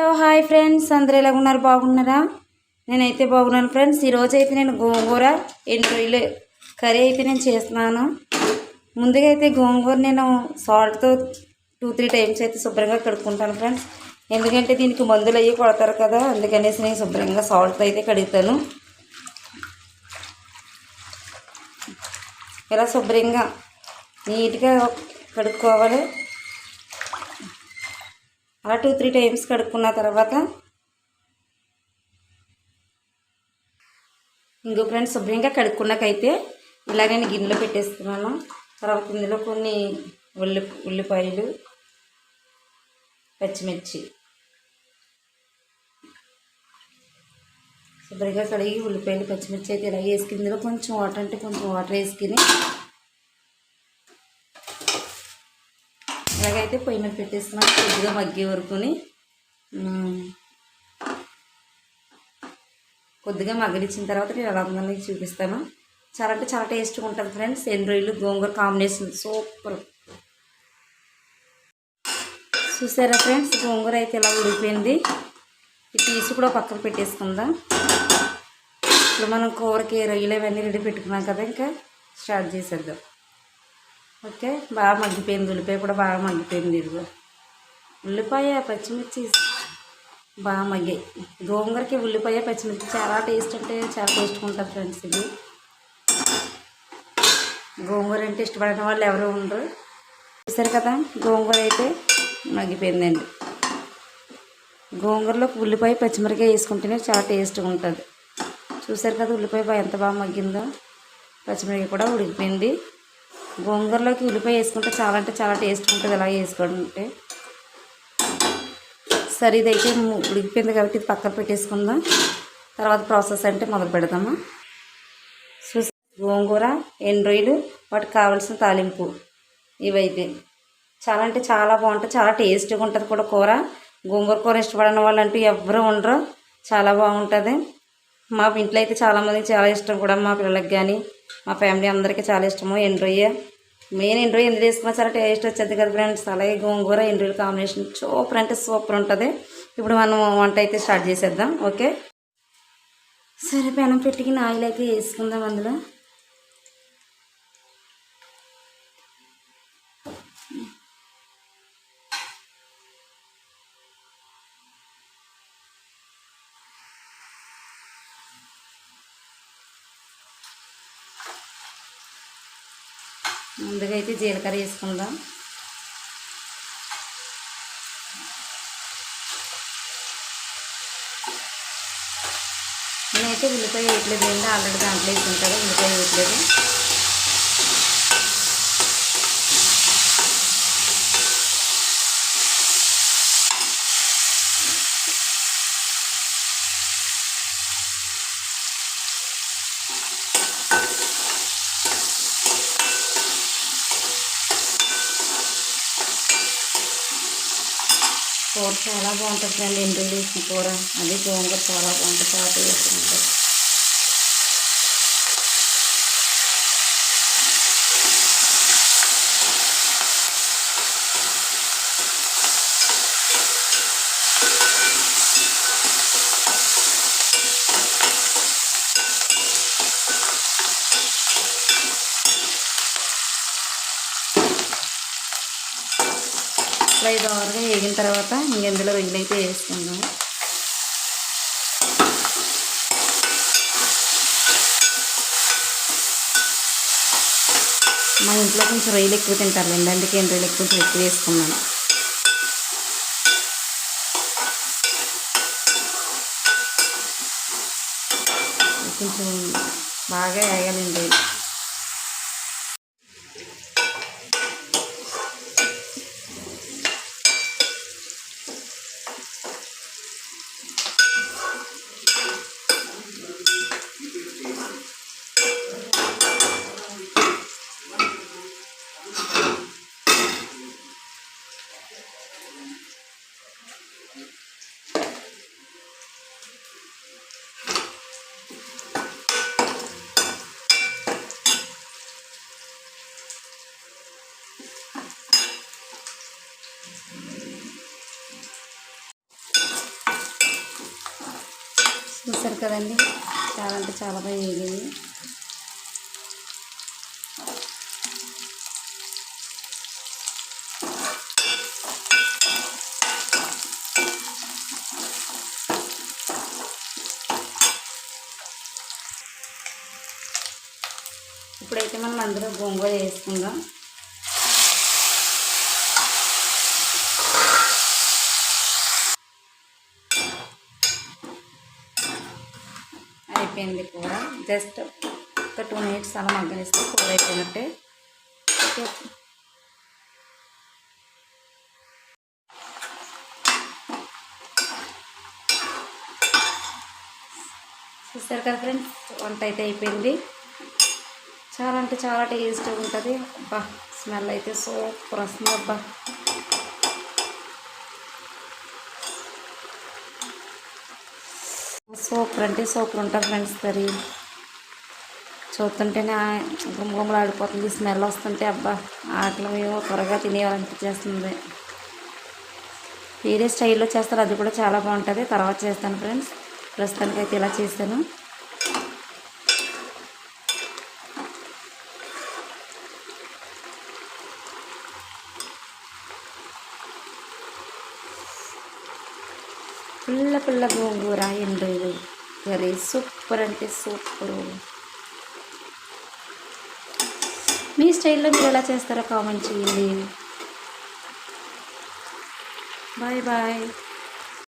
Hello hi friends. అందరు ఎలా ఉన్నారు? బాగున్నారా? నేనైతే బాగున్నాను ఫ్రెండ్స్. ఈరోజు అయితే నేను గోంగూర ఎండు రొయ్యలు కర్రీ అయితే నేను చేస్తున్నాను. ముందుగా అయితే గోంగూర నేను సాల్ట్తో టూ త్రీ టైమ్స్ అయితే శుభ్రంగా కడుక్కుంటాను ఫ్రెండ్స్. ఎందుకంటే దీనికి మందులు అయ్యి కొడతారు కదా అందుకనేసి నేను శుభ్రంగా సాల్ట్తో అయితే కడుగుతాను. ఇలా శుభ్రంగా నీట్గా కడుక్కోవాలి. అలా టూ త్రీ టైమ్స్ కడుక్కున్న తర్వాత ఇంకో ఫ్రెండ్స్ శుభ్రంగా కడుక్కున్నాకైతే ఇలా నేను గిన్నెలో పెట్టేస్తున్నాను. తర్వాత ఇందులో కొన్ని ఉల్లి ఉల్లిపాయలు పచ్చిమిర్చి. శుభ్రంగా కడిగి ఉల్లిపాయలు పచ్చిమిర్చి అయితే ఇలా వేసుకుని ఇందులో కొంచెం వాటర్ అంటే కొంచెం వాటర్ వేసుకుని ఇలాగైతే పొయ్యి మీద పెట్టేస్తున్నాను కొద్దిగా మగ్గి వరకుని. కొద్దిగా మగ్గనిచ్చిన తర్వాత నేను ఎలా ఉందని చూపిస్తాను. చాలా అంటే చాలా టేస్ట్గా ఉంటుంది ఫ్రెండ్స్. ఎన్ని రోజులు గోంగూర కాంబినేషన్ సూపర్. చూసారా ఫ్రెండ్స్? గోంగూర అయితే ఇలా ఉడికిపోయింది? ఇది తీసి కూడా పక్కన పెట్టేసుకుందాం. ఇప్పుడు మనం కూరకి రొయ్యలు అవన్నీ రెడీ పెట్టుకున్నాం కదా ఇంకా స్టార్ట్ చేసేద్దాం. ఓకే బాగా మగ్గిపోయింది ఉల్లిపాయ కూడా బాగా మగ్గిపోయింది ఇదిగో. ఉల్లిపాయ పచ్చిమిర్చి బాగా మగ్గాయి. గోంగూరకి ఉల్లిపాయ పచ్చిమిర్చి చాలా టేస్ట్ అంటే చాలా టేస్ట్గా ఉంటుంది ఫ్రెండ్స్ ఇది గోంగూర అంటే ఇష్టపడిన వాళ్ళు ఎవరు ఉండరు. చూసారు కదా గోంగూర అయితే మగ్గిపోయిందండి. గోంగూరలో ఉల్లిపాయ పచ్చిమిరకాయ వేసుకుంటేనే చాలా టేస్ట్గా ఉంటుంది. చూసారు కదా ఉల్లిపాయ ఎంత బాగా మగ్గిందో. పచ్చిమిరకాయ కూడా ఉడికిపోయింది. గోంగూరలోకి ఉల్లిపాయ వేసుకుంటే చాలా అంటే చాలా టేస్ట్ ఉంటుంది అలా వేసుకుంటే సరే ఇదైతే ఉడికిపోయింది కాబట్టి ఇది పక్కన పెట్టేసుకుందాం. తర్వాత ప్రాసెస్ అంటే మొదలు పెడదామా? చూసి గోంగూర ఎండ్రాయిలు వాటికి కావాల్సిన తాలింపు ఇవైతే. చాలా అంటే చాలా బాగుంటుంది చాలా టేస్ట్గా ఉంటుంది కూడా కూర. గోంగూర కూర ఇష్టపడిన వాళ్ళు అంటూ ఉండరు చాలా బాగుంటుంది. మా ఇంట్లో అయితే చాలామందికి చాలా ఇష్టం కూడా మా పిల్లలకి కానీ మా ఫ్యామిలీ అందరికీ చాలా ఇష్టము ఎండ్రొయ్య మెయిన్ ఎండ్రొయ్య ఎందుకు వేసుకున్నా చాలా టేస్ట్ వచ్చేది కదా ఫ్రెండ్స్. అలాగే గోంగూర ఎండ్రొయ్యల కాంబినేషన్ సూపర్ అంటే సూపర్ ఉంటుంది. ఇప్పుడు మనం వంట అయితే స్టార్ట్ చేసేద్దాం. ఓకే? సరే పెనం పెట్టుకుని ఆయిల్ అయితే వేసుకుందాం అందులో. ముందుగా అయితే జీలకర్ర వేసుకుందాం. నేనైతే ఉల్లిపాయ వేయట్లేదు ఏంటి ఆల్రెడీ దాంట్లో వేసుకుంటారు ఉల్లిపాయ వేయట్లేదు. కూర చాలా బాగుంటుంది అండి ఎండు వేసిన కూర. అది గోంగూర చాలా బాగుంటుంది చేస్తుంటారు ఐదు ఉంటుంది ఓవర్గా వేగిన తర్వాత ఇంకెందులో ఇందులో అయితే వేసుకుందాం. మా ఇంట్లో కొంచెం రొయ్యలు ఎక్కువ తింటారులేండి అందుకే నేను రొయ్యలు కొంచెం ఎక్కువ వేసుకున్నాను. కొంచెం బాగా వేయాలండి చూసారు కదండి. చాలా అంటే చాలా బాగా వేగింది. ఇప్పుడైతే మనం అందులో గోంగూర వేసుకుందాం. అయిపోయింది కూర. జస్ట్ ఒక టూ మినిట్స్ అలా మగ్గనిస్తే కూర అయిపోయినట్టే. చూస్తారు కదా ఫ్రెండ్స్? వంట అయితే అయిపోయింది. చాలా అంటే చాలా టేస్ట్గా ఉంటుంది. అబ్బా స్మెల్ అయితే సూపర్ వస్తుంది అబ్బా. సూపర్ అంటే సూపర్ ఉంటుంది ఫ్రెండ్స్ కర్రీ చూస్తుంటేనే గుమ్మగుమ్మలు ఆడిపోతుంది స్మెల్ వస్తుంటే అబ్బా ఆటలు మేము త్వరగా తినేయాలనిపించేస్తుంది. వేరే స్టైల్లో చేస్తారు అది కూడా చాలా బాగుంటుంది. తర్వాత చేస్తాను ఫ్రెండ్స్. ప్రస్తుతానికి అయితే ఇలా చేశాను. పుల్ల పుల్ల గోంగూర ఎండ్రోలు కర్రీ సూపర్ అంటే సూపర్. మీ స్టైల్లో మీరు ఎలా చేస్తారో కామెంట్ చేయండి. Bye bye.